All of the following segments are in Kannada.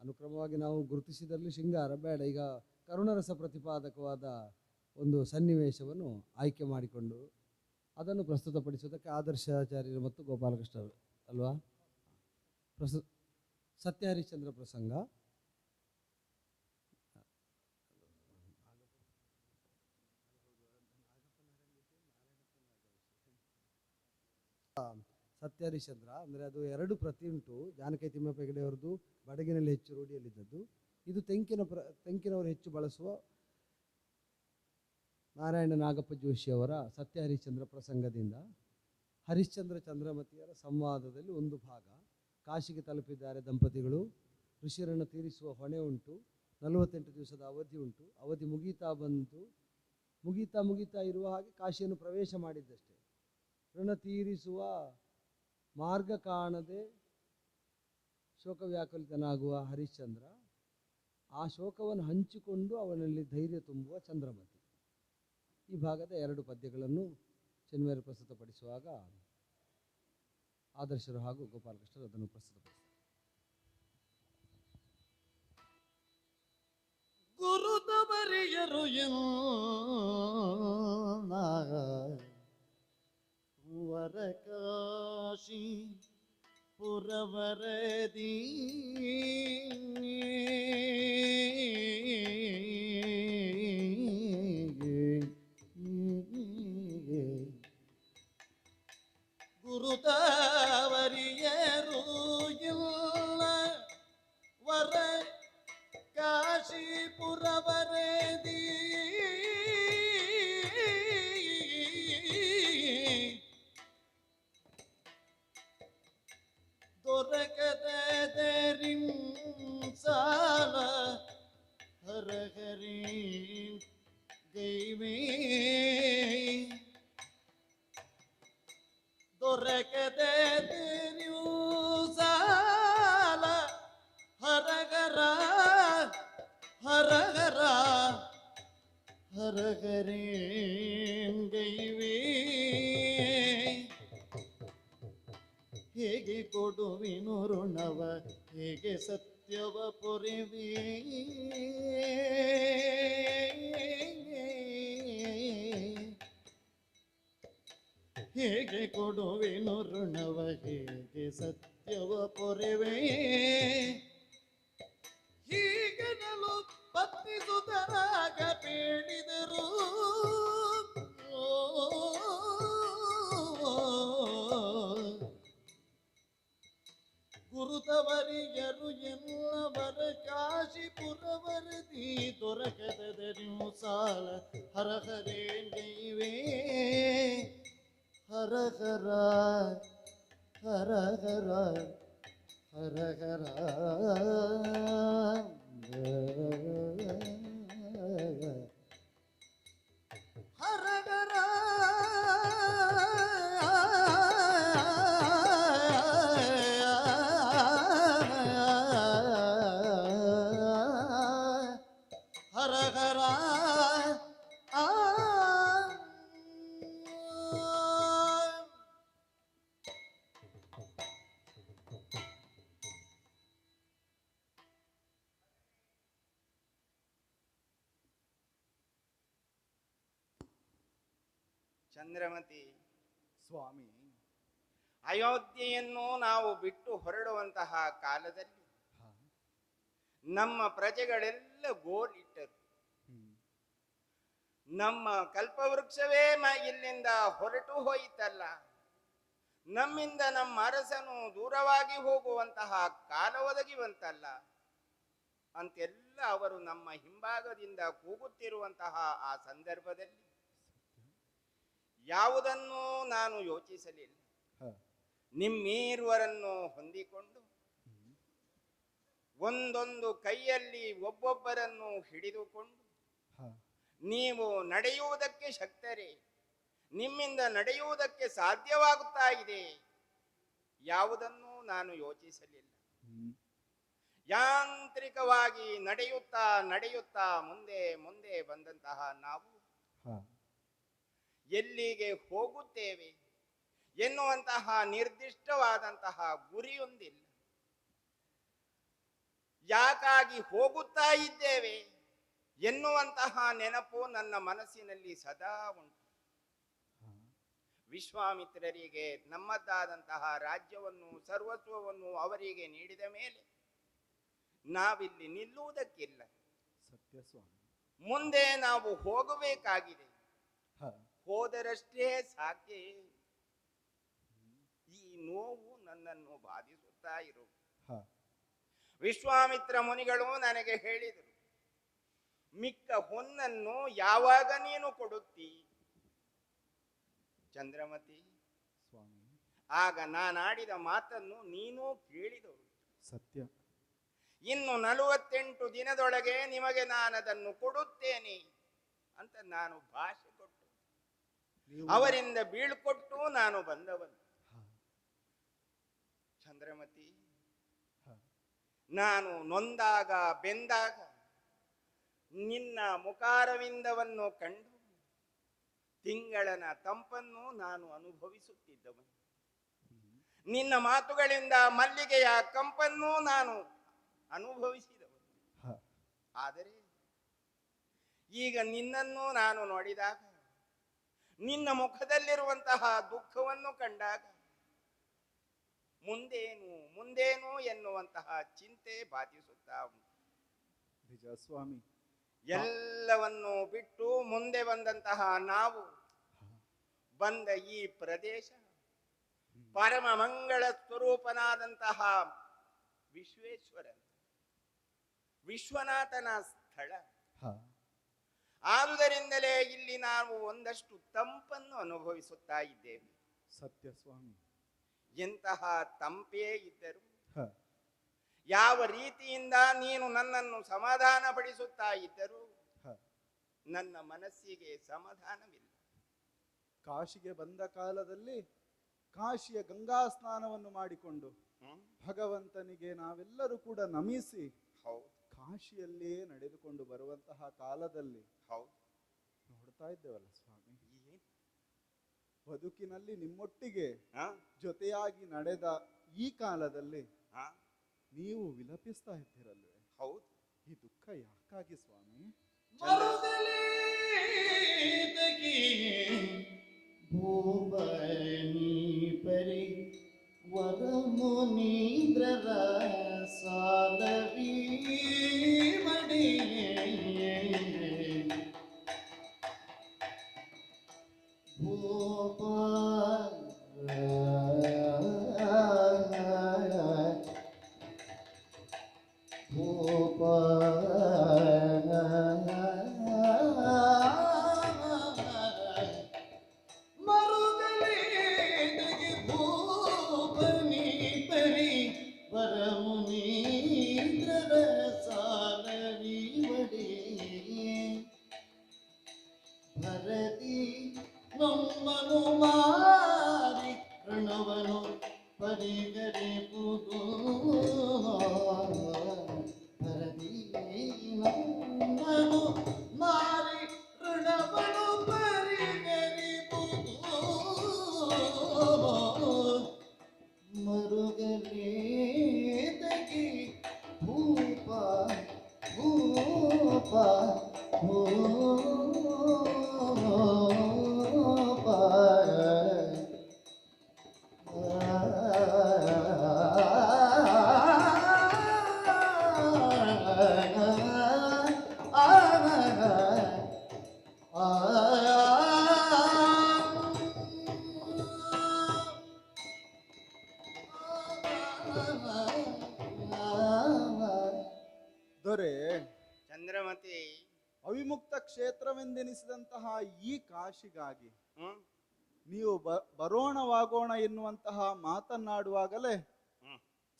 ಅನುಕ್ರಮವಾಗಿ ನಾವು ಗುರುತಿಸಿದಲ್ಲಿ ಶೃಂಗಾರ ಬೇಡ. ಈಗ ಕರುಣರಸ ಪ್ರತಿಪಾದಕವಾದ ಒಂದು ಸನ್ನಿವೇಶವನ್ನು ಆಯ್ಕೆ ಮಾಡಿಕೊಂಡು ಅದನ್ನು ಪ್ರಸ್ತುತಪಡಿಸುವುದಕ್ಕೆ ಆದರ್ಶಾಚಾರ್ಯರು ಮತ್ತು ಗೋಪಾಲಕೃಷ್ಣರು ಅಲ್ವಾ? ಪ್ರಸ ಸತ್ಯ ಹರಿಶ್ಚಂದ್ರ ಪ್ರಸಂಗ. ಸತ್ಯ ಹರಿಶ್ಚಂದ್ರ ಅಂದರೆ ಅದು ಎರಡು ಪ್ರತಿ ಉಂಟು. ಜಾನಕಿ ತಿಮ್ಮಪ್ಪ ಅವರದ್ದು ಬಡಗಿನಲ್ಲಿ ಹೆಚ್ಚು ರೂಢಿಯಲ್ಲಿದ್ದದ್ದು. ಇದು ತೆಂಕಿನ ಪ್ರ, ತೆಂಕಿನವರು ಹೆಚ್ಚು ಬಳಸುವ ನಾರಾಯಣ ನಾಗಪ್ಪ ಜೋಶಿಯವರ ಸತ್ಯ ಹರಿಶ್ಚಂದ್ರ ಪ್ರಸಂಗದಿಂದ. ಹರಿಶ್ಚಂದ್ರ ಚಂದ್ರಮತಿಯರ ಸಂವಾದದಲ್ಲಿ ಒಂದು ಭಾಗ. ಕಾಶಿಗೆ ತಲುಪಿದ್ದಾರೆ ದಂಪತಿಗಳು. ಋಷಿರನ್ನು ತೀರಿಸುವ ಹೊಣೆ ಉಂಟು. ನಲವತ್ತೆಂಟು ದಿವಸದ ಅವಧಿ ಉಂಟು. ಅವಧಿ ಮುಗೀತಾ ಬಂತು. ಮುಗೀತಾ ಮುಗೀತಾ ಇರುವ ಹಾಗೆ ಕಾಶಿಯನ್ನು ಪ್ರವೇಶ ಮಾಡಿದ್ದಷ್ಟೇ. ಋಣ ತೀರಿಸುವ ಮಾರ್ಗ ಕಾಣದೆ ಶೋಕವ್ಯಾಕುಲಿತನಾಗುವ ಹರಿಶ್ಚಂದ್ರ, ಆ ಶೋಕವನ್ನು ಹಂಚಿಕೊಂಡು ಅವನಲ್ಲಿ ಧೈರ್ಯ ತುಂಬುವ ಚಂದ್ರಮತಿ. ಈ ಭಾಗದ ಎರಡು ಪದ್ಯಗಳನ್ನು ಚೆನ್ಮೇರು ಪ್ರಸ್ತುತಪಡಿಸುವಾಗ ಆದರ್ಶರು ಹಾಗೂ ಗೋಪಾಲಕೃಷ್ಣರು ಅದನ್ನು ಪ್ರಸ್ತುತಪಡಿಸಿದರು. பூவர காஷி புறவரதீ ಹರಗರೇ ಗೈವೇ? ಹೇಗೆ ಕೊಡುವಿನು ಋಣವ? ಹೇಗೆ ಸತ್ಯವ ಪೊರೆವೇ? ಹೇಗೆ ಕೊಡುವೆನು ಋಣವ? ಹೇಗೆ ಸತ್ಯವ ಪೊರೆವೇ? ಹೀಗನಲು ಪತ್ನಿಸುತರಾಗ ಬೇಡಿದರು ಗುರುತವರಿಯರು ಎಲ್ಲವರ ಕಾಶಿಪುರವರದಿ ದೊರಕದರಿಯು ಸಾಲ ಹರಹರೇ ಗೈವೇ ಹರಹರ ಹರಹರ ಹರಹರ ಹರಹರ ಸ್ವಾಮಿ. ಅಯೋಧ್ಯೆಯನ್ನು ನಾವು ಬಿಟ್ಟು ಹೊರಡುವಂತಹ ಕಾಲದಲ್ಲಿ ನಮ್ಮ ಪ್ರಜೆಗಳೆಲ್ಲ ಗೋಲಿಟ್ಟರು ನಮ್ಮ ಕಲ್ಪವೃಕ್ಷವೇ ಇಲ್ಲಿಂದ ಹೊರಟು ಹೋಯಿತಲ್ಲ. ನಮ್ಮಿಂದ ನಮ್ಮ ಅರಸನು ದೂರವಾಗಿ ಹೋಗುವಂತಹ ಕಾಲ ಒದಗಿ ಬಂತಲ್ಲ ಅಂತೆಲ್ಲ ಅವರು ನಮ್ಮ ಹಿಂಭಾಗದಿಂದ ಕೂಗುತ್ತಿರುವಂತಹ ಆ ಸಂದರ್ಭದಲ್ಲಿ ಯಾವುದನ್ನೂ ನಾನು ಯೋಚಿಸಲಿಲ್ಲ. ನಿಮ್ಮೀರ್ವರನ್ನು ಹೊಂದಿಕೊಂಡು ಒಂದೊಂದು ಕೈಯಲ್ಲಿ ಒಬ್ಬೊಬ್ಬರನ್ನು ಹಿಡಿದುಕೊಂಡು ನೀವು ನಡೆಯುವುದಕ್ಕೆ ಶಕ್ತರೇ ನಿಮ್ಮಿಂದ ನಡೆಯುವುದಕ್ಕೆ ಸಾಧ್ಯವಾಗುತ್ತಾ ಇದೆ ಯಾವುದನ್ನೂ ನಾನು ಯೋಚಿಸಲಿಲ್ಲ. ಯಾಂತ್ರಿಕವಾಗಿ ನಡೆಯುತ್ತಾ ನಡೆಯುತ್ತಾ ಮುಂದೆ ಮುಂದೆ ಬಂದಂತಹ ನಾವು. ಎಲ್ಲಿಗೆ ಹೋಗುತ್ತೇವೆ? ಎನ್ನುವಂತಹ ನಿರ್ದಿಷ್ಟವಾದಂತಹ ಗುರಿಯೊಂದಿಲ್ಲ. ಯಾಕಾಗಿ ಹೋಗುತ್ತಾ ಇದ್ದೇವೆ? ಎನ್ನುವಂತಹ ನೆನಪು ನನ್ನ ಮನಸ್ಸಿನಲ್ಲಿ ಸದಾ ಉಂಟು. ವಿಶ್ವಾಮಿತ್ರರಿಗೆ ನಮ್ಮದಾದಂತಹ ರಾಜ್ಯವನ್ನು ಸರ್ವಸ್ವವನ್ನು ಅವರಿಗೆ ನೀಡಿದ ಮೇಲೆ ನಾವಿಲ್ಲಿ ನಿಲ್ಲುವುದಕ್ಕಿಲ್ಲ. ಸತ್ಯ ಸ್ವಾಮಿ ಮುಂದೆ ನಾವು ಹೋಗಬೇಕಾಗಿದೆ. ಹೋದರಷ್ಟೇ ಸಾಕೆ. ಈ ನೋವು ನನ್ನನ್ನು ಬಾಧಿಸುತ್ತಾ ಇರು. ವಿಶ್ವಾಮಿತ್ರ ಮುನಿಗಳು ನನಗೆ ಹೇಳಿದರು ಮಿಕ್ಕ ಹೊನ್ನನ್ನು ಯಾವಾಗ ನೀನು ಕೊಡುತ್ತಿ? ಚಂದ್ರಮತಿ ಸ್ವಾಮಿ. ಆಗ ನಾನಾಡಿದ ಮಾತನ್ನು ನೀನು ಕೇಳಿದವು ಸತ್ಯ. ಇನ್ನು ನಲವತ್ತೆಂಟು ದಿನದೊಳಗೆ ನಿಮಗೆ ನಾನದನ್ನು ಕೊಡುತ್ತೇನೆ ಅಂತ ನಾನು ಭಾಷೆ ಅವರಿಂದ ಬೀಳ್ಕೊಟ್ಟು ನಾನು ಬಂದವನು. ಚಂದ್ರಮತಿ ನಾನು ನೊಂದಾಗ ಬೆಂದಾಗ ನಿನ್ನ ಮುಖಾರವಿಂದವನ್ನು ಕಂಡು ತಿಂಗಳನ ತಂಪನ್ನು ನಾನು ಅನುಭವಿಸುತ್ತಿದ್ದವನು. ನಿನ್ನ ಮಾತುಗಳಿಂದ ಮಲ್ಲಿಗೆಯ ಕಂಪನ್ನು ನಾನು ಅನುಭವಿಸಿದವನು. ಆದರೆ ಈಗ ನಿನ್ನನ್ನು ನಾನು ನೋಡಿದಾಗ ನಿನ್ನ ಮುಖದಲ್ಲಿರುವಂತಹ ದುಃಖವನ್ನು ಕಂಡಾಗ ಮುಂದೇನು ಮುಂದೇನು ಎನ್ನುವಂತಹ ಚಿಂತೆ ಬಾಧಿಸುತ್ತಾ ಉಂಟು. ನಿಜ ಸ್ವಾಮಿ. ಎಲ್ಲವನ್ನು ಬಿಟ್ಟು ಮುಂದೆ ಬಂದಂತಹ ನಾವು ಬಂದ ಈ ಪ್ರದೇಶ ಪರಮ ಮಂಗಳ ಸ್ವರೂಪನಾದಂತಹ ವಿಶ್ವೇಶ್ವರ ವಿಶ್ವನಾಥನ ಸ್ಥಳ. ಆದುದರಿಂದಲೇ ಇಲ್ಲಿ ನಾವು ಒಂದಷ್ಟು ತಂಪನ್ನು ಅನುಭವಿಸುತ್ತಾ ಇದ್ದೇವೆ. ಸತ್ಯ ಸ್ವಾಮಿ ಎಂತಹ ತಂಪೇ ಇದ್ದರು ಯಾವ ರೀತಿಯಿಂದ ನೀನು ನನ್ನನ್ನು ಸಮಾಧಾನ ಪಡಿಸುತ್ತಾ ಇದ್ದರು ನನ್ನ ಮನಸ್ಸಿಗೆ ಸಮಾಧಾನವಿಲ್ಲ. ಕಾಶಿಗೆ ಬಂದ ಕಾಲದಲ್ಲಿ ಕಾಶಿಯ ಗಂಗಾ ಸ್ನಾನವನ್ನು ಮಾಡಿಕೊಂಡು ಭಗವಂತನಿಗೆ ನಾವೆಲ್ಲರೂ ಕೂಡ ನಮಿಸಿ ಹೌದು. ಕಾಶಿಯಲ್ಲೇ ನಡೆದುಕೊಂಡು ಬರುವಂತಹ ಕಾಲದಲ್ಲಿ ಹೌದು ನೋಡ್ತಾ ಇದ್ದೇವಲ್ಲ ಸ್ವಾಮಿ? ಬದುಕಿನಲ್ಲಿ ನಿಮ್ಮೊಟ್ಟಿಗೆ? ಜೊತೆಯಾಗಿ ನಡೆದ ಈ ಕಾಲದಲ್ಲಿ? ನೀವು ವಿಲಪಿಸ್ತಾ ಇದ್ದೀರಲ್ವೇ ಹೌದು ಈ ದುಃಖ ಯಾಕಾಗಿ ಸ್ವಾಮಿ ಭೂಮಿ ಪರಿ వరమునీంద్ర సాధవీమణి భూపా ಹ್ಮ್? ನೀವು ಬರೋಣವಾಗೋಣ ಎನ್ನುವಂತಹ ಮಾತನ್ನಾಡುವಾಗಲೇ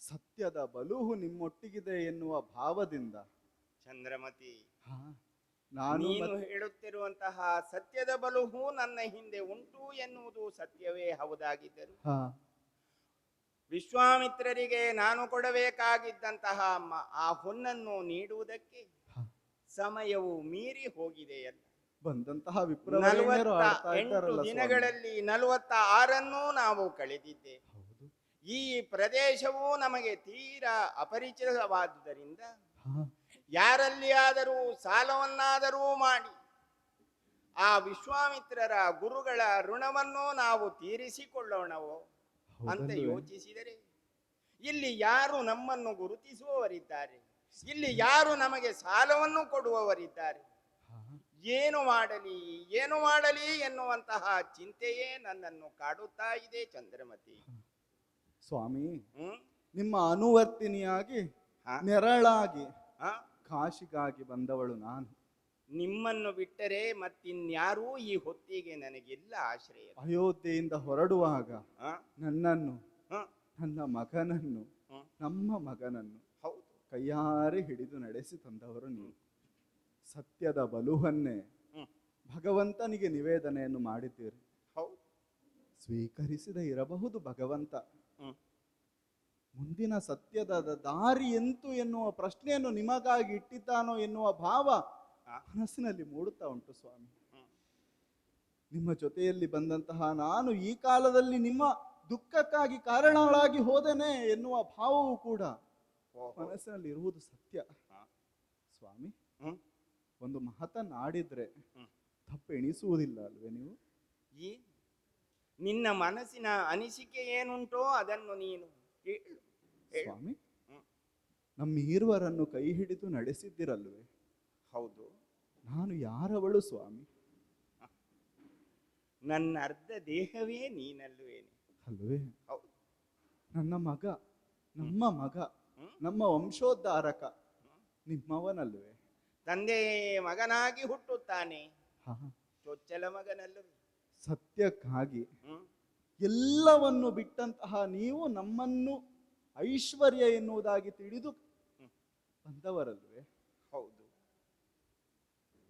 ಸತ್ಯದ ಬಲುಹು ನಿಮ್ಮೊಟ್ಟಿಗಿದೆ ಎನ್ನುವ ಭಾವದಿಂದ ಚಂದ್ರಮತಿ ನಾನು ಹೇಳುತ್ತಿರುವಂತಹ ಸತ್ಯದ ಬಲುಹು ನನ್ನ ಹಿಂದೆ ಉಂಟು ಎನ್ನುವುದು ಸತ್ಯವೇ ಹೌದಾಗಿದ್ದರು ವಿಶ್ವಾಮಿತ್ರರಿಗೆ ನಾನು ಕೊಡಬೇಕಾಗಿದ್ದಂತಹ ಆ ಹೊನ್ನನ್ನು ನೀಡುವುದಕ್ಕೆ ಸಮಯವು ಮೀರಿ ಹೋಗಿದೆಯಲ್ಲ. ಬಂದಂತಹ ಎಂಟು ದಿನಗಳಲ್ಲಿ ನಲವತ್ತ ಆರನ್ನು ನಾವು ಕಳೆದಿದ್ದೇವೆ. ಈ ಪ್ರದೇಶವು ನಮಗೆ ತೀರಾ ಅಪರಿಚಿತವಾದುದರಿಂದ ಯಾರಲ್ಲಿಯಾದರೂ ಸಾಲವನ್ನಾದರೂ ಮಾಡಿ ಆ ವಿಶ್ವಾಮಿತ್ರರ ಗುರುಗಳ ಋಣವನ್ನು ನಾವು ತೀರಿಸಿಕೊಳ್ಳೋಣವೋ ಅಂತ ಯೋಚಿಸಿದರೆ ಇಲ್ಲಿ ಯಾರು ನಮ್ಮನ್ನು ಗುರುತಿಸುವವರಿದ್ದಾರೆ? ಇಲ್ಲಿ ಯಾರು ನಮಗೆ ಸಾಲವನ್ನು ಕೊಡುವವರಿದ್ದಾರೆ. ಏನು ಮಾಡಲಿ ಏನು ಮಾಡಲಿ ಎನ್ನುವಂತಹ ಚಿಂತೆಯೇ ನನ್ನನ್ನು ಕಾಡುತ್ತಾ ಇದೆ ಚಂದ್ರಮತಿ ಸ್ವಾಮಿ ಹ್ಮ್ ನಿಮ್ಮ ಅನುವರ್ತಿನಿಯಾಗಿ ಹಾ? ನೆರಳಾಗಿ? ಕಾಶಿಗಾಗಿ ಬಂದವಳು ನಾನು ನಿಮ್ಮನ್ನು ಬಿಟ್ಟರೆ ಮತ್ತಿನ್ಯಾರೂ ಈ ಹೊತ್ತಿಗೆ ನನಗೆಲ್ಲ ಆಶ್ರಯ ಅಯೋಧ್ಯೆಯಿಂದ ಹೊರಡುವಾಗ? ನನ್ನನ್ನು? ನನ್ನ ಮಗನನ್ನು ಹ್ಮ್. ನಮ್ಮ ಮಗನನ್ನು ಹೌದು ಕೈಯಾರೆ ಹಿಡಿದು ನಡೆಸಿ ತಂದವರು ನೀವು ಸತ್ಯದ ಬಲುವನ್ನೇ ಭಗವಂತನಿಗೆ ನಿವೇದನೆಯನ್ನು ಮಾಡಿದ್ದೀರಿ. ಹೌದು. ಸ್ವೀಕರಿಸದೆ ಇರಬಹುದು ಭಗವಂತ. ಮುಂದಿನ ಸತ್ಯದ ದಾರಿ ಎಂತು ಎನ್ನುವ ಪ್ರಶ್ನೆಯನ್ನು ನಿಮಗಾಗಿ ಇಟ್ಟಿದ್ದಾನೋ ಎನ್ನುವ ಭಾವ. ಮನಸ್ಸಿನಲ್ಲಿ ಮೂಡುತ್ತಾ ಉಂಟು ಸ್ವಾಮಿ. ನಿಮ್ಮ ಜೊತೆಯಲ್ಲಿ ಬಂದಂತಹ ನಾನು ಈ ಕಾಲದಲ್ಲಿ ನಿಮ್ಮ ದುಃಖಕ್ಕಾಗಿ ಕಾರಣಗಳಾಗಿ ಹೋದೆನೆ ಎನ್ನುವ ಭಾವವು ಕೂಡ. ಮನಸ್ಸಿನಲ್ಲಿ ಇರುವುದು ಸತ್ಯ. ಸ್ವಾಮಿ. ಒಂದು ಮಾತನ್ನಾಡಿದ್ರೆ. ತಪ್ಪು ಎಣಿಸುವುದಿಲ್ಲ ಅಲ್ವೇ ನೀವು? ಈ ನಿನ್ನ ಮನಸ್ಸಿನ ಅನಿಸಿಕೆ ಏನುಂಟೋ ಅದನ್ನು ನೀನು ಹೇಳು ಹೇಳು. ಸ್ವಾಮಿ ನಮ್ಮ ಈರ್ವರನ್ನು ಕೈ ಹಿಡಿದು ನಡೆಸಿದ್ದಿರಲ್ವೇ? ಹೌದು. ನಾನು ಯಾರವಳು ಸ್ವಾಮಿ? ನನ್ನ ಅರ್ಧ ದೇಹವೇ ನೀನಲ್ವೇನೆ ಅಲ್ವೇ? ಹೌದು. ನನ್ನ ಮಗ ನಮ್ಮ ಮಗ ಹ್ಮ್. ನಮ್ಮ ವಂಶೋದ್ಧಾರಕ ನಿಮ್ಮವನಲ್ವೇ? ತಂದೆ ಮಗನಾಗಿ ಹುಟ್ಟುತ್ತಾನೆ. ಚೊಚ್ಚಲ ಮಗನಲ್ಲ ಸತ್ಯಕ್ಕಾಗಿ ಎಲ್ಲವನ್ನು ಬಿಟ್ಟಂತಹ ನೀವು ನಮ್ಮನ್ನು ಐಶ್ವರ್ಯ ಎನ್ನುವುದಾಗಿ ತಿಳಿದು. ಬಂದವರಲ್ವೇ? ಹೌದು.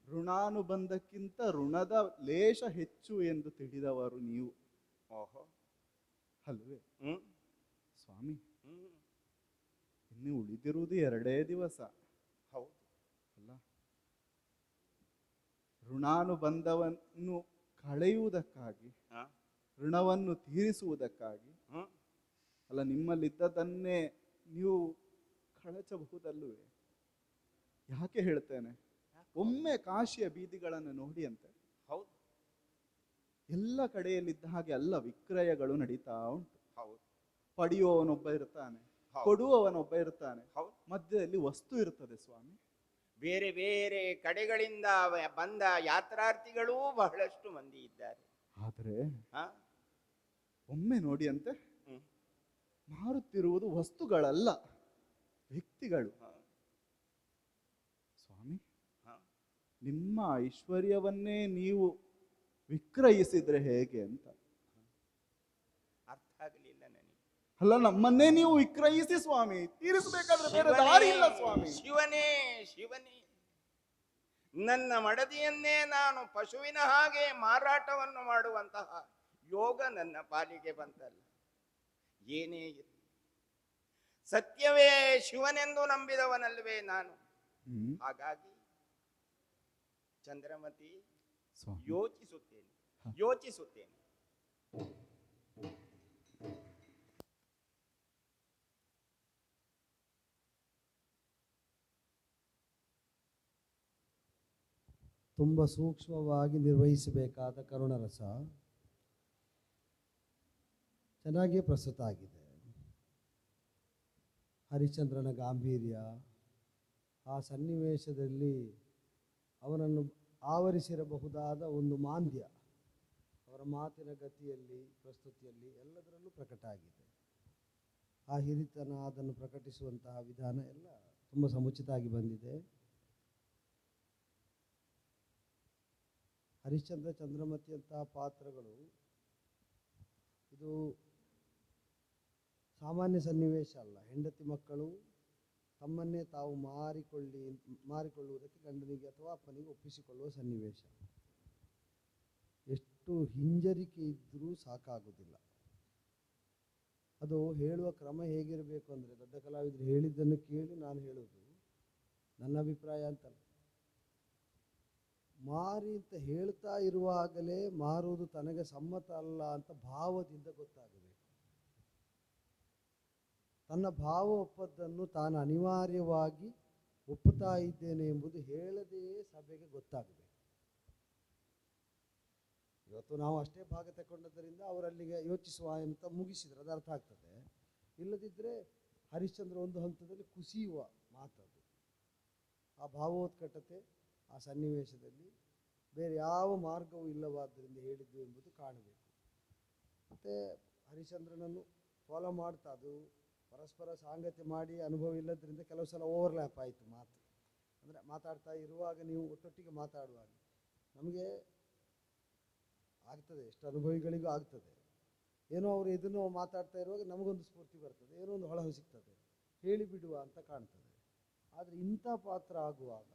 ಋಣಾನುಬಂಧಕ್ಕಿಂತ ಋಣದ ಲೇಷ ಹೆಚ್ಚು ಎಂದು ತಿಳಿದವರು ನೀವು. ಓಹೋ. ಅಲ್ವೇ? ಸ್ವಾಮಿ ಇನ್ನು ಉಳಿದಿರುವುದು ಎರಡೇ ದಿವಸ ಹೌದು ಅಲ್ಲ ಋಣಾನುಬಂಧವನ್ನು ಕಳೆಯುವುದಕ್ಕಾಗಿ? ಋಣವನ್ನು ತೀರಿಸುವುದಕ್ಕಾಗಿ ಅಲ್ಲ ನಿಮ್ಮಲ್ಲಿದ್ದದನ್ನೇ ನೀವು ಕಳಚಬಹುದಲ್ಲವೇ? ಯಾಕೆ ಹೇಳ್ತೇನೆ? ಒಮ್ಮೆ ಕಾಶಿಯ ಬೀದಿಗಳನ್ನು ನೋಡಿ ಅಂತೆ ಹೌದು. ಎಲ್ಲ ಕಡೆಯಲ್ಲಿದ್ದ ಹಾಗೆ ಎಲ್ಲ ವಿಕ್ರಯಗಳು ನಡೀತಾ ಉಂಟು. ಹೌದು. ಪಡೆಯುವವನೊಬ್ಬ ಇರ್ತಾನೆ. ಕೊಡುವವನೊಬ್ಬ ಇರ್ತಾನೆ ಹೌದು. ಮಧ್ಯದಲ್ಲಿ ವಸ್ತು ಇರ್ತದೆ ಸ್ವಾಮಿ. ಬೇರೆ ಬೇರೆ ಕಡೆಗಳಿಂದ ಬಂದ ಯಾತ್ರಾರ್ಥಿಗಳೂ ಬಹಳಷ್ಟು ಮಂದಿ ಇದ್ದಾರೆ ಆದರೆ? ಒಮ್ಮೆ ನೋಡಿ ಅಂತೆ. ಮಾರುತ್ತಿರುವುದು ವಸ್ತುಗಳಲ್ಲ ವ್ಯಕ್ತಿಗಳು. ಸ್ವಾಮಿ. ನಿಮ್ಮ ಐಶ್ವರ್ಯವನ್ನೇ ನೀವು ವಿಕ್ರಯಿಸಿದ್ರೆ ಹೇಗೆ ಅಂತ ಅರ್ಥ ಆಗಲಿಲ್ಲ ನನಗೆ ಅಲ್ಲ ನಮ್ಮನ್ನೇ ನೀವು ವಿಕ್ರಯಿಸಿ ಸ್ವಾಮಿ. ತೀರಿಸಬೇಕಾದ್ರೆ ಬೇರೆ ದಾರಿ ಇಲ್ಲ ಸ್ವಾಮಿ. ಶಿವನೇ ಶಿವನೇ. ನನ್ನ ಮಡದಿಯನ್ನೇ ನಾನು ಪಶುವಿನ ಹಾಗೆ ಮಾರಾಟವನ್ನು ಮಾಡುವಂತಹ ಯೋಗ ನನ್ನ ಪಾಲಿಗೆ ಬಂತಲ್ಲ. ಏನೇ ಇರಲಿ. ಸತ್ಯವೇ ಶಿವನೆಂದು ನಂಬಿದವನಲ್ವೇ ನಾನು. ಹಾಗಾಗಿ ಚಂದ್ರಮತಿ ಯೋಚಿಸುತ್ತೇನೆ. ಯೋಚಿಸುತ್ತೇನೆ. ತುಂಬ ಸೂಕ್ಷ್ಮವಾಗಿ ನಿರ್ವಹಿಸಬೇಕಾದ ಕರುಣರಸ ಚೆನ್ನಾಗಿ ಪ್ರಸ್ತುತ ಆಗಿದೆ. ಹರಿಶ್ಚಂದ್ರನ ಗಾಂಭೀರ್ಯ, ಆ ಸನ್ನಿವೇಶದಲ್ಲಿ ಅವನನ್ನು ಆವರಿಸಿರಬಹುದಾದ ಒಂದು ಮಾಂದ್ಯ ಅವರ ಮಾತಿನ ಗತಿಯಲ್ಲಿ, ಪ್ರಸ್ತುತಿಯಲ್ಲಿ ಎಲ್ಲದರಲ್ಲೂ ಪ್ರಕಟ ಆಗಿದೆ. ಆ ಹಿರಿತನ ಅದನ್ನು ಪ್ರಕಟಿಸುವಂತಹ ವಿಧಾನ ಎಲ್ಲ ತುಂಬ ಸಮುಚಿತವಾಗಿ ಬಂದಿದೆ. ಹರಿಶ್ಚಂದ್ರ ಚಂದ್ರಮತಿಯಂತಹ ಪಾತ್ರಗಳು ಇದು ಸಾಮಾನ್ಯ ಸನ್ನಿವೇಶ ಅಲ್ಲ. ಹೆಂಡತಿ ಮಕ್ಕಳು ತಮ್ಮನ್ನೇ ತಾವು ಮಾರಿಕೊಳ್ಳಿ, ಮಾರಿಕೊಳ್ಳುವುದಕ್ಕೆ ಗಂಡನಿಗೆ ಅಥವಾ ಅಪ್ಪನಿಗೆ ಒಪ್ಪಿಸಿಕೊಳ್ಳುವ ಸನ್ನಿವೇಶ. ಎಷ್ಟು ಹಿಂಜರಿಕೆ ಇದ್ದರೂ ಸಾಕಾಗುವುದಿಲ್ಲ. ಅದು ಹೇಳುವ ಕ್ರಮ ಹೇಗಿರಬೇಕು ಅಂದರೆ ದೊಡ್ಡ ಕಲಾವಿದರು ಹೇಳಿದ್ದನ್ನು ಕೇಳಿ ನಾನು ಹೇಳೋದು ನನ್ನ ಅಭಿಪ್ರಾಯ ಅಂತಲ್ಲ. ಮಾರಿ ಅಂತ ಹೇಳ್ತಾ ಇರುವಾಗಲೇ ಮಾರುವುದು ತನಗೆ ಸಮ್ಮತ ಅಲ್ಲ ಅಂತ ಭಾವದಿಂದ ಗೊತ್ತಾಗಬೇಕು. ತನ್ನ ಭಾವ ಒಪ್ಪದ್ದನ್ನು ತಾನು ಅನಿವಾರ್ಯವಾಗಿ ಒಪ್ಪುತ್ತಾ ಇದ್ದೇನೆ ಎಂಬುದು ಹೇಳದೇ ಸಭೆಗೆ ಗೊತ್ತಾಗಬೇಕು. ಇವತ್ತು ನಾವು ಅಷ್ಟೇ ಭಾಗ ತಗೊಂಡದ್ದರಿಂದ ಅವರಲ್ಲಿಗೆ ಯೋಚಿಸುವ ಅಂತ ಮುಗಿಸಿದ್ರೆ ಅದು ಅರ್ಥ ಆಗ್ತದೆ. ಇಲ್ಲದಿದ್ದರೆ ಹರಿಶ್ಚಂದ್ರ ಒಂದು ಹಂತದಲ್ಲಿ ಕುಸಿಯುವ ಮಾತದು. ಆ ಭಾವೋತ್ಕಟತೆ ಆ ಸನ್ನಿವೇಶದಲ್ಲಿ ಬೇರೆ ಯಾವ ಮಾರ್ಗವೂ ಇಲ್ಲವಾದ್ದರಿಂದ ಹೇಳಿದ್ದು ಎಂಬುದು ಕಾಣಬೇಕು. ಮತ್ತು ಹರಿಶ್ಚಂದ್ರನನ್ನು ಫಾಲೋ ಮಾಡ್ತಾ ಅದು ಪರಸ್ಪರ ಸಾಂಗತ್ಯ ಮಾಡಿ ಅನುಭವ ಇಲ್ಲದ್ರಿಂದ ಕೆಲವು ಸಲ ಓವರ್ಲ್ಯಾಪ್ ಆಯಿತು ಮಾತು. ಅಂದರೆ ಮಾತಾಡ್ತಾ ಇರುವಾಗ ನೀವು ಒಟ್ಟೊಟ್ಟಿಗೆ ಮಾತಾಡುವಾಗ ನಮಗೆ ಆಗ್ತದೆ, ಎಷ್ಟು ಅನುಭವಿಗಳಿಗೂ ಆಗ್ತದೆ. ಏನೋ ಅವರು ಇದನ್ನು ಮಾತಾಡ್ತಾ ಇರುವಾಗ ನಮಗೊಂದು ಸ್ಫೂರ್ತಿ ಬರ್ತದೆ, ಏನೋ ಒಂದು ಹೊಳಹು ಸಿಗ್ತದೆ. ಹೇಳಿಬಿಡುವ ಅಂತ ಕಾಣ್ತದೆ. ಆದರೆ ಇಂಥ ಪಾತ್ರ ಆಗುವಾಗ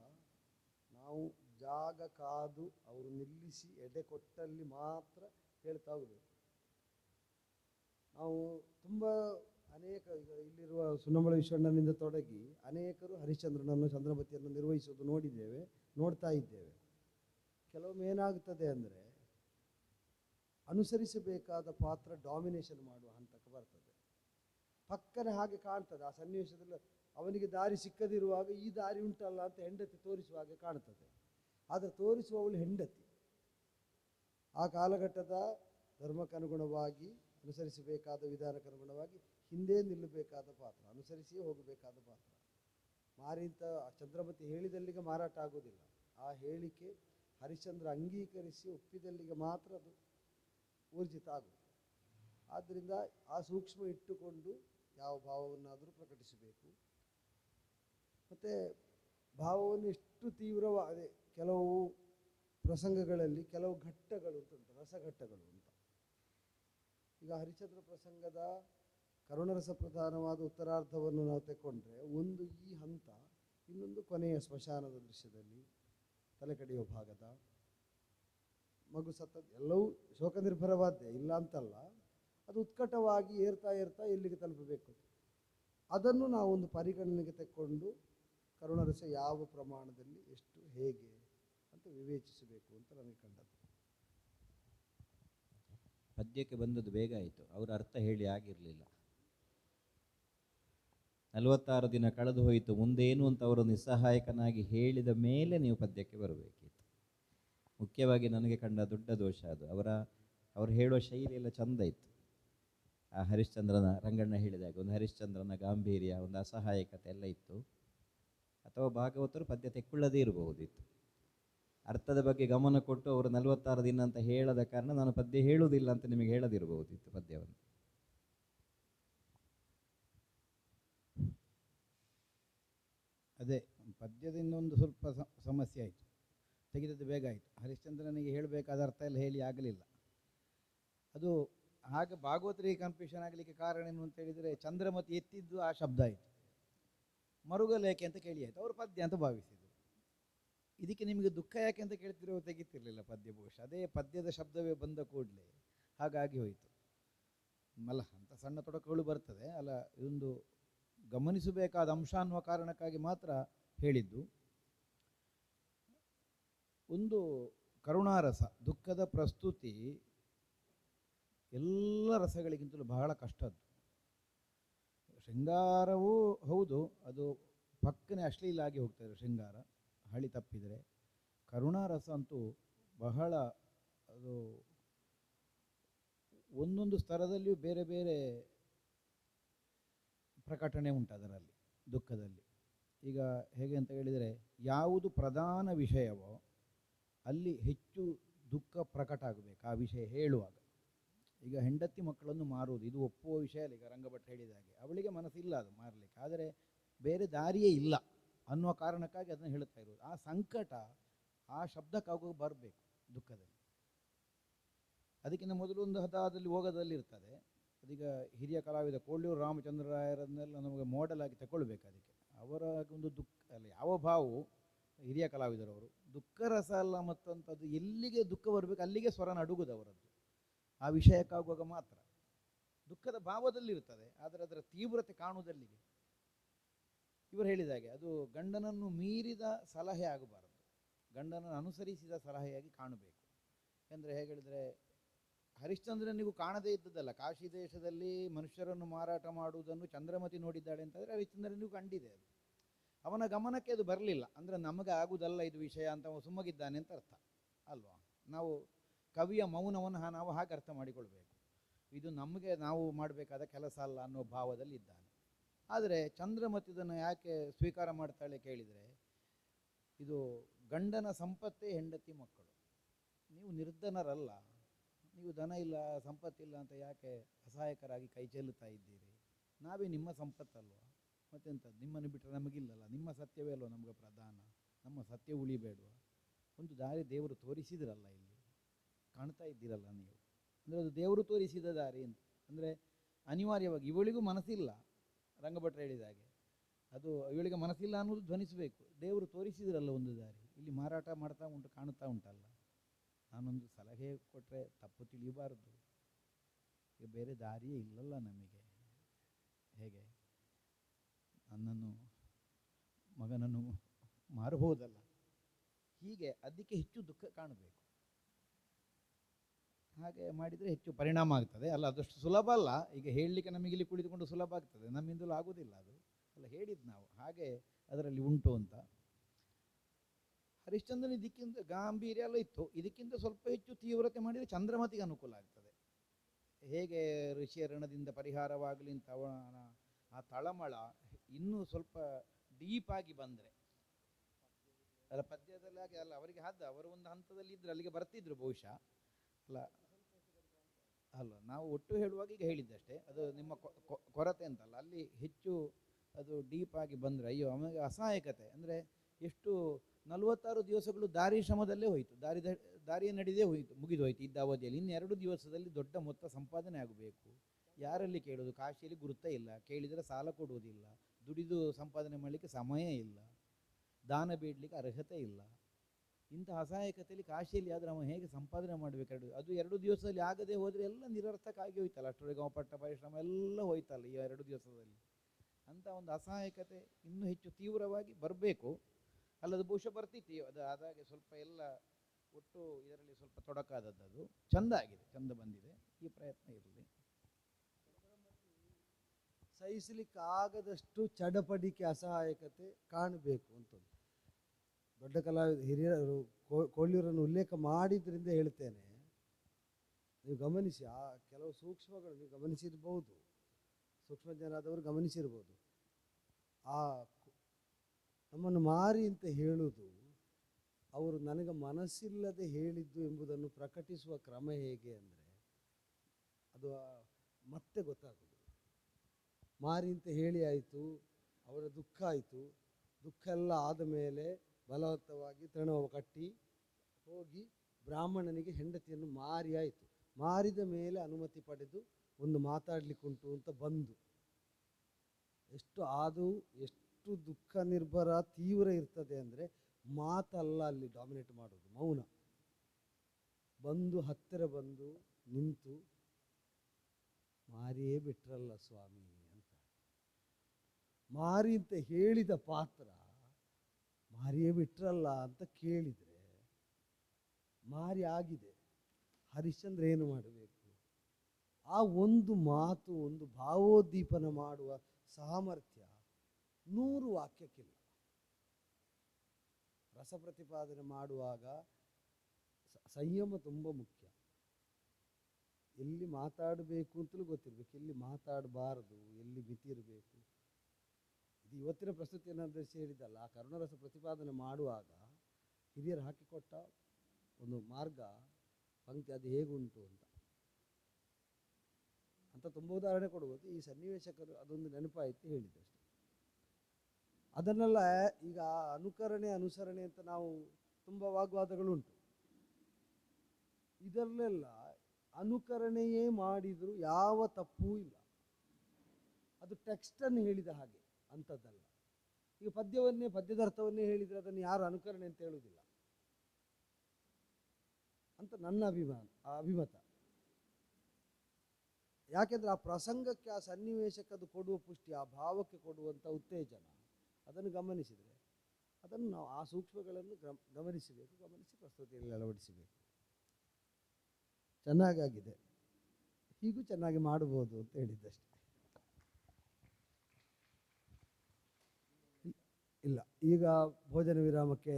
ನಾವು ಜಾಗ ಕಾದು ಅವರು ನಿಲ್ಲಿಸಿ ಎಡೆ ಕೊಟ್ಟಲ್ಲಿ ಮಾತ್ರ ಹೇಳ್ತಾ ಹೋಗಬೇಕು ನಾವು ತುಂಬ ಅನೇಕ ಈಗ ಇಲ್ಲಿರುವ ಸುನ್ನಂಬಳ ವಿಶ್ವಣ್ಣನಿಂದ ತೊಡಗಿ ಅನೇಕರು ಹರಿಶ್ಚಂದ್ರನನ್ನು, ಚಂದ್ರಮತಿಯನ್ನು ನಿರ್ವಹಿಸುವುದು ನೋಡಿದ್ದೇವೆ, ನೋಡ್ತಾ ಇದ್ದೇವೆ. ಕೆಲವೊಮ್ಮೆ ಏನಾಗುತ್ತದೆ ಅಂದರೆ ಅನುಸರಿಸಬೇಕಾದ ಪಾತ್ರ ಡಾಮಿನೇಷನ್ ಮಾಡುವ ಹಂತಕ್ಕೆ ಬರ್ತದೆ. ಪಕ್ಕನೆ ಹಾಗೆ ಕಾಣ್ತದೆ, ಆ ಸನ್ನಿವೇಶದಲ್ಲಿ ಅವನಿಗೆ ದಾರಿ ಸಿಕ್ಕದಿರುವಾಗ ಈ ದಾರಿ ಉಂಟಲ್ಲ ಅಂತ ಹೆಂಡತಿ ತೋರಿಸುವ ಹಾಗೆ ಕಾಣುತ್ತದೆ. ಆದರೆ ತೋರಿಸುವವಳು ಹೆಂಡತಿ. ಆ ಕಾಲಘಟ್ಟದ ಧರ್ಮಕ್ಕನುಗುಣವಾಗಿ, ಅನುಸರಿಸಬೇಕಾದ ವಿಧಾನಕ್ಕನುಗುಣವಾಗಿ ಹಿಂದೆ ನಿಲ್ಲಬೇಕಾದ ಪಾತ್ರ, ಅನುಸರಿಸಿಯೇ ಹೋಗಬೇಕಾದ ಪಾತ್ರ. ಮಾರಿಂತ ಚಂದ್ರಮತಿ ಹೇಳಿದಲ್ಲಿಗೆ ಮಾರಾಟ ಆಗೋದಿಲ್ಲ ಆ ಹೇಳಿಕೆ ಹರಿಶ್ಚಂದ್ರ ಅಂಗೀಕರಿಸಿ ಒಪ್ಪಿದಲ್ಲಿಗೆ ಮಾತ್ರ ಅದು ಊರ್ಜಿತ ಆಗುತ್ತೆ ಆದ್ದರಿಂದ ಆ ಸೂಕ್ಷ್ಮ ಇಟ್ಟುಕೊಂಡು ಯಾವ ಭಾವವನ್ನಾದರೂ ಪ್ರಕಟಿಸಬೇಕು. ಮತ್ತು ಭಾವವನ್ನು ಎಷ್ಟು ತೀವ್ರವ ಕೆಲವು ಪ್ರಸಂಗಗಳಲ್ಲಿ ಕೆಲವು ಘಟ್ಟಗಳು ಅಂತ ರಸಘಟ್ಟಗಳು ಅಂತ. ಈಗ ಹರಿಚಂದ್ರ ಪ್ರಸಂಗದ ಕರುಣರಸ ಪ್ರಧಾನವಾದ ಉತ್ತರಾರ್ಧವನ್ನು ನಾವು ತಗೊಂಡ್ರೆ ಒಂದು ಈ ಹಂತ ಇನ್ನೊಂದು ಕೊನೆಯ ಸ್ಮಶಾನದ ದೃಶ್ಯದಲ್ಲಿ ತಲೆ ಕಡಿಯುವ ಭಾಗದ, ಮಗು ಸತ್ತದ್ದು, ಎಲ್ಲವೂ ಶೋಕ ನಿರ್ಭರವಾದ್ದೇ ಇಲ್ಲ ಅಂತಲ್ಲ, ಅದು ಉತ್ಕಟವಾಗಿ ಏರ್ತಾ ಏರ್ತಾ ಎಲ್ಲಿಗೆ ತಲುಪಬೇಕು? ಅದನ್ನು ನಾವು ಒಂದು ಪರಿಗಣನೆಗೆ ತೆಕ್ಕೊಂಡು ಕರುಣರಸ ಯಾವ ಪ್ರಮಾಣದಲ್ಲಿ ಎಷ್ಟು ಹೇಗೆ ಅಂತ ವಿವೇಚಿಸಬೇಕು ಅಂತ ನನಗೆ ಕಂಡದ್ದು. ಪದ್ಯಕ್ಕೆ ಬಂದದ್ದು ಬೇಗ ಆಯಿತು. ಅವರ ಅರ್ಥ ಹೇಳಿ ಆಗಿರಲಿಲ್ಲ. ನಲವತ್ತಾರು ದಿನ ಕಳೆದು ಹೋಯಿತು. ಮುಂದೇನು ಅಂತ ಅವರು ನಿಸ್ಸಹಾಯಕನಾಗಿ ಹೇಳಿದ ಮೇಲೆ ನೀವು ಪದ್ಯಕ್ಕೆ ಬರಬೇಕಿತ್ತು. ಮುಖ್ಯವಾಗಿ ನನಗೆ ಕಂಡ ದೊಡ್ಡ ದೋಷ ಅದು. ಅವರ, ಅವರು ಹೇಳುವ ಶೈಲಿ ಎಲ್ಲ ಚಂದ ಇತ್ತು. ಆ ಹರಿಶ್ಚಂದ್ರನ, ರಂಗಣ್ಣ ಹೇಳಿದಾಗ ಒಂದು ಹರಿಶ್ಚಂದ್ರನ ಗಾಂಭೀರ್ಯ, ಒಂದು ಅಸಹಾಯಕತೆ ಎಲ್ಲ ಇತ್ತು. ಅಥವಾ ಭಾಗವತರು ಪದ್ಯ ತೆಕ್ಕೊಳ್ಳದೇ ಇರಬಹುದಿತ್ತು. ಅರ್ಥದ ಬಗ್ಗೆ ಗಮನ ಕೊಟ್ಟು ಅವರು ನಲವತ್ತಾರು ದಿನ ಅಂತ ಹೇಳದ ಕಾರಣ ನಾನು ಪದ್ಯ ಹೇಳುವುದಿಲ್ಲ ಅಂತ ನಿಮಗೆ ಹೇಳದಿರಬಹುದಿತ್ತು ಪದ್ಯವನ್ನು. ಅದೇ ಪದ್ಯದ ಇನ್ನೊಂದು ಸ್ವಲ್ಪ ಸಮಸ್ಯೆ ಆಯಿತು. ತೆಗೆದದ್ದು ಬೇಗ ಆಯಿತು. ಹರಿಶ್ಚಂದ್ರನಿಗೆ ಹೇಳಬೇಕಾದ ಅರ್ಥ ಎಲ್ಲ ಹೇಳಿ ಆಗಲಿಲ್ಲ. ಅದು ಹಾಗೆ ಭಾಗವತರಿಗೆ ಕನ್ಫ್ಯೂಷನ್ ಆಗಲಿಕ್ಕೆ ಕಾರಣ ಏನು ಅಂತ ಹೇಳಿದರೆ, ಚಂದ್ರಮತಿ ಎತ್ತಿದ್ದು ಆ ಶಬ್ದ ಆಯಿತು. ಮರುಗಲೇಕೆ ಅಂತ ಕೇಳಿ ಆಯಿತು. ಅವರು ಪದ್ಯ ಅಂತ ಭಾವಿಸಿದರು. ಇದಕ್ಕೆ ನಿಮಗೆ ದುಃಖ ಯಾಕೆ ಅಂತ ಕೇಳ್ತಿರೋ ತೆಗಿತಿರಲಿಲ್ಲ ಪದ್ಯ ಬಹುಶಃ. ಅದೇ ಪದ್ಯದ ಶಬ್ದವೇ ಬಂದ ಕೂಡಲೇ ಹಾಗಾಗಿ ಹೋಯಿತು. ಮಲ ಅಂತ ಸಣ್ಣ ತೊಡಕುಗಳು ಬರ್ತದೆ. ಅಲ್ಲ, ಇದೊಂದು ಗಮನಿಸಬೇಕಾದ ಅಂಶ ಅನ್ನುವ ಕಾರಣಕ್ಕಾಗಿ ಮಾತ್ರ ಹೇಳಿದ್ದು. ಒಂದು ಕರುಣಾರಸ, ದುಃಖದ ಪ್ರಸ್ತುತಿ ಎಲ್ಲ ರಸಗಳಿಗಿಂತಲೂ ಬಹಳ ಕಷ್ಟದ್ದು. ಶೃಂಗಾರವೂ ಹೌದು, ಅದು ಪಕ್ಕನೆ ಅಶ್ಲೀಲ ಆಗಿ ಹೋಗ್ತದೆ, ಶೃಂಗಾರ. ಹಳಿ ತಪ್ಪಿದರೆ. ಕರುಣಾರಸ ಅಂತೂ ಬಹಳ ಅದು ಒಂದೊಂದು ಸ್ತರದಲ್ಲಿಯೂ ಬೇರೆ ಬೇರೆ ಪ್ರಕಟಣೆ ಉಂಟು ಅದರಲ್ಲಿ, ದುಃಖದಲ್ಲಿ. ಈಗ ಹೇಗೆ ಅಂತ ಹೇಳಿದರೆ, ಯಾವುದು ಪ್ರಧಾನ ವಿಷಯವೋ ಅಲ್ಲಿ ಹೆಚ್ಚು ದುಃಖ ಪ್ರಕಟ ಆಗಬೇಕು, ಆ ವಿಷಯ ಹೇಳುವಾಗ. ಈಗ ಹೆಂಡತಿ ಮಕ್ಕಳನ್ನು ಮಾರುವುದು, ಇದು ಒಪ್ಪುವ ವಿಷಯ ಅಲ್ಲ, ಈಗ ರಂಗಭಟ್ ಹೇಳಿದ ಹಾಗೆ. ಅವಳಿಗೆ ಮನಸ್ಸಿಲ್ಲ ಅದು ಮಾರಲಿಕ್ಕೆ. ಆದರೆ ಬೇರೆ ದಾರಿಯೇ ಇಲ್ಲ ಅನ್ನುವ ಕಾರಣಕ್ಕಾಗಿ ಅದನ್ನು ಹೇಳುತ್ತಾ ಇರೋದು ಆ ಸಂಕಟ ಆ ಶಬ್ದಕ್ಕಾಗುವ ಬರಬೇಕು ದುಃಖದಲ್ಲಿ. ಅದಕ್ಕಿಂತ ಮೊದಲು ಒಂದು ಹದಾದಲ್ಲಿ ಹೋಗೋದಲ್ಲಿ ಇರ್ತದೆ. ಅದೀಗ ಹಿರಿಯ ಕಲಾವಿದ ಕೋಳ್ಳೂರು ರಾಮಚಂದ್ರ ರಾಯರನ್ನೆಲ್ಲ ನಮಗೆ ಮಾಡೆಲ್ ಆಗಿ ತಗೊಳ್ಬೇಕು ಅದಕ್ಕೆ. ಅವರ ಒಂದು ದುಃಖ ಅಲ್ಲ, ಯಾವ ಭಾವವು ಹಿರಿಯ ಕಲಾವಿದರವರು. ದುಃಖ ರಸ ಅಲ್ಲ ಮತ್ತಂಥದ್ದು ಎಲ್ಲಿಗೆ ದುಃಖ ಬರಬೇಕು, ಅಲ್ಲಿಗೆ ಸ್ವರ ನಡುಗುದು ಅವರದ್ದು. ಆ ವಿಷಯಕ್ಕಾಗುವಾಗ ಮಾತ್ರ. ದುಃಖದ ಭಾವದಲ್ಲಿ ಇರ್ತದೆ ಆದರೆ ಅದರ ತೀವ್ರತೆ ಕಾಣುವುದಲ್ಲಿಗೆ. ಇವರು ಹೇಳಿದ ಹಾಗೆ, ಅದು ಗಂಡನನ್ನು ಮೀರಿದ ಸಲಹೆ ಆಗಬಾರದು. ಗಂಡನನ್ನು ಅನುಸರಿಸಿದ ಸಲಹೆಯಾಗಿ ಕಾಣಬೇಕು. ಅಂದರೆ ಹೇಗೆ ಹೇಳಿದರೆ ಹರಿಶ್ಚಂದ್ರನಿಗೂ ಕಾಣದೇ ಇದ್ದದ್ದಲ್ಲ. ಕಾಶಿ ದೇಶದಲ್ಲಿ ಮನುಷ್ಯರನ್ನು ಮಾರಾಟ ಮಾಡುವುದನ್ನು ಚಂದ್ರಮತಿ ನೋಡಿದ್ದಾಳೆ ಅಂತಂದರೆ ಹರಿಶ್ಚಂದ್ರನಿಗೂ ಕಂಡಿದೆ ಅದು. ಅವನ ಗಮನಕ್ಕೆ ಅದು ಬರಲಿಲ್ಲ. ಅಂದರೆ ನಮಗೆ ಆಗುವುದಲ್ಲ ಇದು ವಿಷಯ ಅಂತ ಸುಮ್ಮಗಿದ್ದಾನೆ ಅಂತ ಅರ್ಥ. ಅಲ್ವಾ? ನಾವು ಕವಿಯ ಮೌನವನ್ನು ನಾವು ಹಾಗೆ ಅರ್ಥ ಮಾಡಿಕೊಳ್ಬೇಕು. ಇದು ನಮಗೆ ನಾವು ಮಾಡಬೇಕಾದ ಕೆಲಸ ಅಲ್ಲ ಅನ್ನೋ ಭಾವದಲ್ಲಿ ಇದ್ದಾನೆ. ಆದರೆ ಚಂದ್ರಮತಿ ಇದನ್ನು ಯಾಕೆ ಸ್ವೀಕಾರ ಮಾಡ್ತಾಳೆ ಕೇಳಿದರೆ, ಇದು ಗಂಡನ ಸಂಪತ್ತೇ ಹೆಂಡತಿ ಮಕ್ಕಳು. ನೀವು ನಿರ್ಧನರಲ್ಲ, ನೀವು ದನ ಇಲ್ಲ ಸಂಪತ್ತಿಲ್ಲ ಅಂತ ಯಾಕೆ ಅಸಹಾಯಕರಾಗಿ ಕೈ ಚೆಲ್ಲುತ್ತಾ ಇದ್ದೀರಿ? ನಾವೇ ನಿಮ್ಮ ಸಂಪತ್ತಲ್ವಾ? ಮತ್ತೆಂತ ನಿಮ್ಮನ್ನು ಬಿಟ್ಟರೆ ನಮಗಿಲ್ಲಲ್ಲ? ನಿಮ್ಮ ಸತ್ಯವೇ ಅಲ್ವ ನಮಗೆ ಪ್ರಧಾನ? ನಮ್ಮ ಸತ್ಯ ಉಳಿಬೇಡುವ? ಒಂದು ದಾರಿ ದೇವರು ತೋರಿಸಿದ್ರಲ್ಲ ಇಲ್ಲಿ. ಕಾಣ್ತಾ ಇದ್ದೀರಲ್ಲ ನೀವು? ಅಂದರೆ ಅದು ದೇವರು ತೋರಿಸಿದ ದಾರಿ ಅಂತ. ಅಂದರೆ ಅನಿವಾರ್ಯವಾಗಿ ಇವಳಿಗೂ ಮನಸ್ಸಿಲ್ಲ, ರಂಗಭಟ್ರು ಹೇಳಿದ ಹಾಗೆ. ಅದು ಇವಳಿಗೆ ಮನಸ್ಸಿಲ್ಲ ಅನ್ನೋದು ಧ್ವನಿಸಬೇಕು. ದೇವರು ತೋರಿಸಿದ್ರಲ್ಲ ಒಂದು ದಾರಿ, ಇಲ್ಲಿ ಮಾರಾಟ ಮಾಡ್ತಾ ಉಂಟು ಕಾಣುತ್ತಾ ಉಂಟಲ್ಲ. ನಾನೊಂದು ಸಲಹೆ ಕೊಟ್ಟರೆ ತಪ್ಪು ತಿಳಿಯಬಾರದು. ಈಗ ಬೇರೆ ದಾರಿಯೇ ಇಲ್ಲಲ್ಲ ನಮಗೆ. ಹೇಗೆ? ನನ್ನನ್ನು, ಮಗನನ್ನು ಮಾರಬಹುದಲ್ಲ ಹೀಗೆ ಅದಕ್ಕೆ ಹೆಚ್ಚು ದುಃಖ ಕಾಣಬೇಕು. ಹಾಗೆ ಮಾಡಿದರೆ ಹೆಚ್ಚು ಪರಿಣಾಮ ಆಗ್ತದೆ. ಅಲ್ಲ, ಅದಷ್ಟು ಸುಲಭ ಅಲ್ಲ. ಈಗ ಹೇಳಲಿಕ್ಕೆ ನಮಗೆ ಇಲ್ಲಿ ಕುಳಿತುಕೊಂಡು ಸುಲಭ ಆಗ್ತದೆ. ನಮ್ಮಿಂದಲೂ ಆಗೋದಿಲ್ಲ ಅದು. ಅಲ್ಲ ಹೇಳಿದ್ದು ನಾವು. ಹಾಗೆ ಅದರಲ್ಲಿ ಉಂಟು ಅಂತ. ಹರಿಶ್ಚಂದ್ರನ ಇದಕ್ಕಿಂತ ಗಾಂಭೀರ್ಯ ಎಲ್ಲ ಇತ್ತು. ಇದಕ್ಕಿಂತ ಸ್ವಲ್ಪ ಹೆಚ್ಚು ತೀವ್ರತೆ ಮಾಡಿದರೆ ಚಂದ್ರಮತಿಗೆ ಅನುಕೂಲ ಆಗ್ತದೆ. ಹೇಗೆ ಋಷಿಯ ಋಣದಿಂದ ಪರಿಹಾರವಾಗಲಿ ಅಂತ ಆ ತಳಮಳ ಇನ್ನೂ ಸ್ವಲ್ಪ ಡೀಪ್ ಆಗಿ ಬಂದರೆ. ಅಲ್ಲ, ಪದ್ಯದಲ್ಲಿ ಹಾಗೆ ಅಲ್ಲ, ಅವರಿಗೆ ಹದ್ದ ಅವರು ಒಂದು ಹಂತದಲ್ಲಿ ಇದ್ರೆ ಅಲ್ಲಿಗೆ ಬರ್ತಿದ್ರು ಬಹುಶಃ. ಅಲ್ಲ ಅಲ್ಲ, ನಾವು ಒಟ್ಟು ಹೇಳುವಾಗ ಈಗ ಹೇಳಿದ್ದಷ್ಟೇ ಅದು ನಿಮ್ಮ ಕೊರತೆ ಅಂತಲ್ಲ, ಅಲ್ಲಿ ಹೆಚ್ಚು ಅದು ಡೀಪ್ ಆಗಿ ಬಂದರೆ, ಅಯ್ಯೋ ಆಮೇಲೆ ಅಸಹಾಯಕತೆ. ಅಂದರೆ ಎಷ್ಟು ನಲವತ್ತಾರು ದಿವಸಗಳು ದಾರಿ ಶ್ರಮದಲ್ಲೇ ಹೋಯಿತು. ದಾರಿ ದಾರಿಯ ನಡೆದೇ ಹೋಯಿತು, ಮುಗಿದು ಹೋಯಿತು ಇದ್ದ ಅವಧಿಯಲ್ಲಿ. ಇನ್ನೆರಡು ದಿವಸದಲ್ಲಿ ದೊಡ್ಡ ಮೊತ್ತ ಸಂಪಾದನೆ ಆಗಬೇಕು. ಯಾರಲ್ಲಿ ಕೇಳೋದು? ಕಾಶಿಯಲ್ಲಿ ಗುರುತ ಇಲ್ಲ. ಕೇಳಿದರೆ ಸಾಲ ಕೊಡುವುದಿಲ್ಲ. ದುಡಿದು ಸಂಪಾದನೆ ಮಾಡಲಿಕ್ಕೆ ಸಮಯ ಇಲ್ಲ. ದಾನ ಬೇಡಲಿಕ್ಕೆ ಅರ್ಹತೆ ಇಲ್ಲ. ಇಂಥ ಅಸಹಾಯಕತೆಯಲ್ಲಿ ಕಾಶಿಯಲ್ಲಿ ಆದರೆ ಅವನು ಹೇಗೆ ಸಂಪಾದನೆ ಮಾಡಬೇಕು ಎರಡು ಅದು ಎರಡು ದಿವಸದಲ್ಲಿ ಆಗದೆ ಹೋದರೆ ಎಲ್ಲ ನಿರರ್ಥಕ ಆಗಿ ಹೋಯ್ತಲ್ಲ. ಅಷ್ಟರೊಳಗೆ ಅವ ಪಟ್ಟ ಪರಿಶ್ರಮ ಎಲ್ಲ ಹೋಯ್ತಲ್ಲ ಈ ಎರಡು ದಿವಸದಲ್ಲಿ. ಅಂತ ಒಂದು ಅಸಹಾಯಕತೆ ಇನ್ನೂ ಹೆಚ್ಚು ತೀವ್ರವಾಗಿ ಬರಬೇಕು. ಅಲ್ಲದು ಬಹುಶಃ ಬರ್ತಿತ್ತು. ಅದು ಆದಾಗೆ ಸ್ವಲ್ಪ ಎಲ್ಲ ಒಟ್ಟು ಇದರಲ್ಲಿ ಸ್ವಲ್ಪ ತೊಡಕಾದದ್ದು ಅದು. ಚಂದ ಆಗಿದೆ. ಚಂದ ಬಂದಿದೆ. ಈ ಪ್ರಯತ್ನ ಇರಲಿ. ಸಹಿಸಲಿಕ್ಕಾಗದಷ್ಟು ಚಡಪಡಿಕೆ ಅಸಹಾಯಕತೆ ಕಾಣಬೇಕು ಅಂತ ದೊಡ್ಡ ಕಲಾವಿದ ಹಿರಿಯರು ಕೋ- ಕೋಳಿಯವರನ್ನು ಉಲ್ಲೇಖ ಮಾಡಿದ್ರಿಂದ ಹೇಳ್ತೇನೆ. ನೀವು ಗಮನಿಸಿ, ಆ ಕೆಲವು ಸೂಕ್ಷ್ಮಗಳು ನೀವು ಗಮನಿಸಿರ್ಬೋದು. ಸೂಕ್ಷ್ಮ ಜನರಾದವರು ಗಮನಿಸಿರ್ಬೋದು. ಆ ನಮ್ಮನ್ನು ಮಾರಿ ಅಂತ ಹೇಳುವುದು, ಅವರು ನನಗೆ ಮನಸ್ಸಿಲ್ಲದೆ ಹೇಳಿದ್ದು ಎಂಬುದನ್ನು ಪ್ರಕಟಿಸುವ ಕ್ರಮ ಹೇಗೆ ಅಂದರೆ, ಅದು ಮತ್ತೆ ಗೊತ್ತಾಗೋದು ಮಾರಿ ಅಂತ ಹೇಳಿ ಆಯಿತು, ಅವರ ದುಃಖ ಆಯಿತು. ದುಃಖ ಎಲ್ಲ ಆದ ಮೇಲೆ ಬಲವತ್ತವಾಗಿ ತೃಣವ ಕಟ್ಟಿ ಹೋಗಿ ಬ್ರಾಹ್ಮಣನಿಗೆ ಹೆಂಡತಿಯನ್ನು ಮಾರಿ ಆಯಿತು. ಮಾರಿದ ಮೇಲೆ ಅನುಮತಿ ಪಡೆದು ಒಂದು ಮಾತಾಡಲಿಕ್ಕುಂಟು ಅಂತ ಬಂದು. ಎಷ್ಟು ಆದು, ಎಷ್ಟು ದುಃಖ ನಿರ್ಭರ, ತೀವ್ರ ಇರ್ತದೆ ಅಂದರೆ ಮಾತಲ್ಲ ಅಲ್ಲಿ ಡಾಮಿನೇಟ್ ಮಾಡೋದು ಮೌನ. ಬಂದು ಹತ್ತಿರ ಬಂದು ನಿಂತು, ಮಾರಿಯೇ ಬಿಟ್ರಲ್ಲ ಸ್ವಾಮಿ ಅಂತ. ಮಾರಿ ಅಂತ ಹೇಳಿದ ಪಾತ್ರ ಮಾರಿಯೇ ಬಿಟ್ರಲ್ಲ ಅಂತ ಕೇಳಿದರೆ ಮಾರಿ ಆಗಿದೆ. ಹರಿಶ್ಚಂದ್ರ ಏನು ಮಾಡಬೇಕು? ಆ ಒಂದು ಮಾತು, ಒಂದು ಭಾವೋದ್ದೀಪನ ಮಾಡುವ ಸಾಮರ್ಥ್ಯ ನೂರು ವಾಕ್ಯಕ್ಕಿಲ್ಲ. ರಸ ಪ್ರತಿಪಾದನೆ ಮಾಡುವಾಗ ಸಂಯಮ ತುಂಬ ಮುಖ್ಯ. ಎಲ್ಲಿ ಮಾತಾಡಬೇಕು ಅಂತಲೂ ಗೊತ್ತಿರಬೇಕು, ಎಲ್ಲಿ ಮಾತಾಡಬಾರದು, ಎಲ್ಲಿ ಮಿತಿ ಇವತ್ತಿನ ಪ್ರಸ್ತುತಿಯನ್ನು ಅಂದರೆ ಹೇಳಿದ್ದಲ್ಲ, ಆ ಕರುಣರಸ ಪ್ರತಿಪಾದನೆ ಮಾಡುವಾಗ ಹಿರಿಯರು ಹಾಕಿಕೊಟ್ಟ ಒಂದು ಮಾರ್ಗ, ಪಂಕ್ತಿ ಅದು ಹೇಗುಂಟು ಅಂತ. ಅಂತ ತುಂಬ ಉದಾಹರಣೆ ಕೊಡ್ಬೋದು. ಈ ಸನ್ನಿವೇಶಕರು ಅದೊಂದು ನೆನಪಾಯಿತು ಹೇಳಿದ್ದಷ್ಟೇ ಅದನ್ನೆಲ್ಲ ಈಗ ಅನುಕರಣೆ, ಅನುಸರಣೆ ಅಂತ ನಾವು ತುಂಬ ವಾಗ್ವಾದಗಳುಂಟು. ಇದರಲ್ಲೆಲ್ಲ ಅನುಕರಣೆಯೇ ಮಾಡಿದರೂ ಯಾವ ತಪ್ಪೂ ಇಲ್ಲ. ಅದು ಟೆಕ್ಸ್ಟನ್ನು ಹೇಳಿದ ಹಾಗೆ. ಅಂಥದ್ದಲ್ಲ ಈಗ ಪದ್ಯವನ್ನೇ ಪದ್ಯದ ಅರ್ಥವನ್ನೇ ಹೇಳಿದರೆ ಅದನ್ನು ಯಾರು ಅನುಕರಣೆ ಅಂತ ಹೇಳುವುದಿಲ್ಲ. ಅಂತ ನನ್ನ ಅಭಿಮಾನ ಆ ಅಭಿಮತ. ಯಾಕೆಂದರೆ ಆ ಪ್ರಸಂಗಕ್ಕೆ ಆ ಸನ್ನಿವೇಶಕ್ಕೆ ಅದು ಕೊಡುವ ಪುಷ್ಟಿ, ಆ ಭಾವಕ್ಕೆ ಕೊಡುವಂಥ ಉತ್ತೇಜನ, ಅದನ್ನು ಗಮನಿಸಿದರೆ, ಅದನ್ನು ನಾವು ಆ ಸೂಕ್ಷ್ಮಗಳನ್ನು ಗಮ ಗಮನಿಸಬೇಕು, ಗಮನಿಸಿ ಪ್ರಸ್ತುತಿಯಲ್ಲಿ ಅಳವಡಿಸಬೇಕು. ಚೆನ್ನಾಗಾಗಿದೆ. ಹೀಗೂ ಚೆನ್ನಾಗಿ ಮಾಡ್ಬೋದು ಅಂತ ಹೇಳಿದ್ದಷ್ಟೆ. ಇಲ್ಲ. ಈಗ ಭೋಜನ ವಿರಾಮಕ್ಕೆ